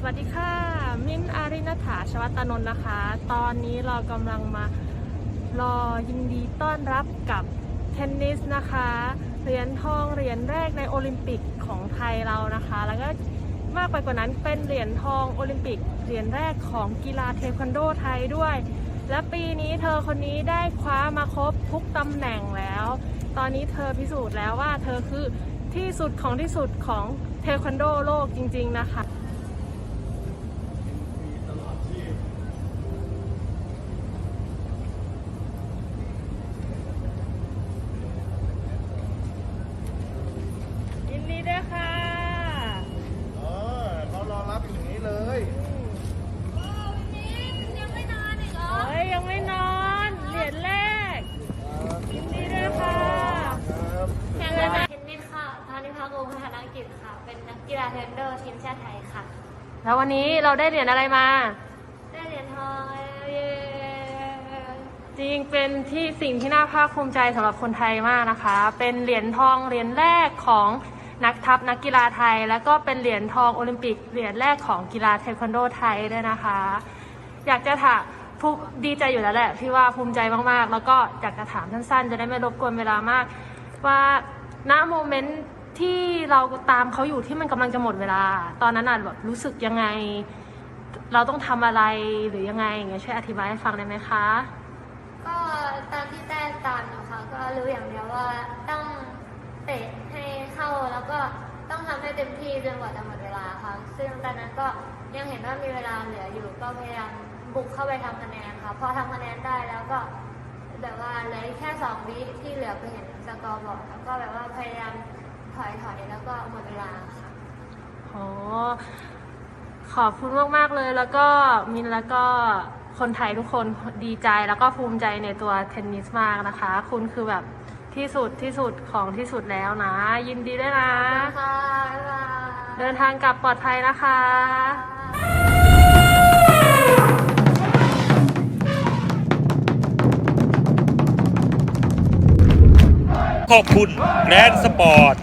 สวัสดีค่ะ มิ้นอารินัฐาชวัตนนท์นะคะ ตอนนี้เรากำลังมารอยินดีต้อนรับกับเทนนิสนะคะ เหรียญทองเหรียญแรกในโอลิมปิกของไทยเรานะคะ แล้วก็มากไปกว่านั้นเป็นเหรียญทองโอลิมปิกเหรียญแรกของกีฬาเทควันโดไทยด้วย และปีนี้เธอคนนี้ได้คว้ามาครบทุกตำแหน่งแล้ว ตอนนี้เธอพิสูจน์แล้วว่าเธอคือที่สุดของที่สุดของเทควันโดโลกจริง ๆ นะคะ ยินดีด้วยค่ะ เออเขารอรับอย่างนี้เลย ยังไม่นอนอีกเหรอ เฮ้ย ยังไม่นอน เหรียญแรก ยินดีด้วยค่ะ ครับ แข่งเลยนะเทนนิสค่ะพานิพั กษ์วงศ์พัฒนกิจค่ะ เป็นนักกีฬาเทควันโดทีมชาติไทยค่ะ แล้ววันนี้เราได้เหรียญอะไรมา ได้เหรียญทองเย้จริงเป็นที่สิ่งที่น่าภาคภูมิใจสำหรับคนไทยมากนะคะ เป็นเหรียญทองเหรียญแรกของนักทัพนักกีฬาไทย แล้วก็เป็นเหรียญทองโอลิมปิกเหรียญแรกของกีฬาเทควันโดไทยด้วยนะคะ อยากจะถามภูดีใจอยู่แล้วแหละที่ว่าภูมิใจมากๆ แล้วก็อยากจะถามสั้นๆ จะได้ไม่รบกวนเวลามาก ว่าณโมเมนต์ ที่เราตามเขาอยู่ที่มันกำลังจะหมดเวลา ตอนนั้นน่ะแบบรู้สึกยังไง เราต้องทำอะไรหรือยังไงอย่างเงี้ยช่วยอธิบายให้ฟังได้ไหมคะ ก็ตามที่แต้ตามอยู่ค่ะก็รู้อย่างเดียวว่าต้องเตะให้เข้าแล้วก็ต้องทำให้เต็มที่จนกว่าจะหมดเวลาค่ะซึ่งตอนนั้นก็ยังเห็นว่ามีเวลาเหลืออยู่ก็พยายามบุกเข้าไปทำคะแนนค่ะพอทำคะแนนได้แล้วก็แบบว่าเหลือแค่สองวิที่เหลือไปเห็นสกอร์บอร์ดแล้วก็แบบว่าพยายาม ก็หมดเวลาค่ะโอ้ขอบคุณมากๆเลยแล้วก็มินแล้วก็คนไทยทุกคนดีใจแล้วก็ภูมิใจในตัวเทนนิสมากนะคะ คุณคือแบบที่สุดที่สุดของที่สุดแล้วนะ ยินดีด้วยนะ ค่ะบ๊ายบายเดินทางกลับปลอดภัยนะคะ ขอบคุณแกรนสปอร์ต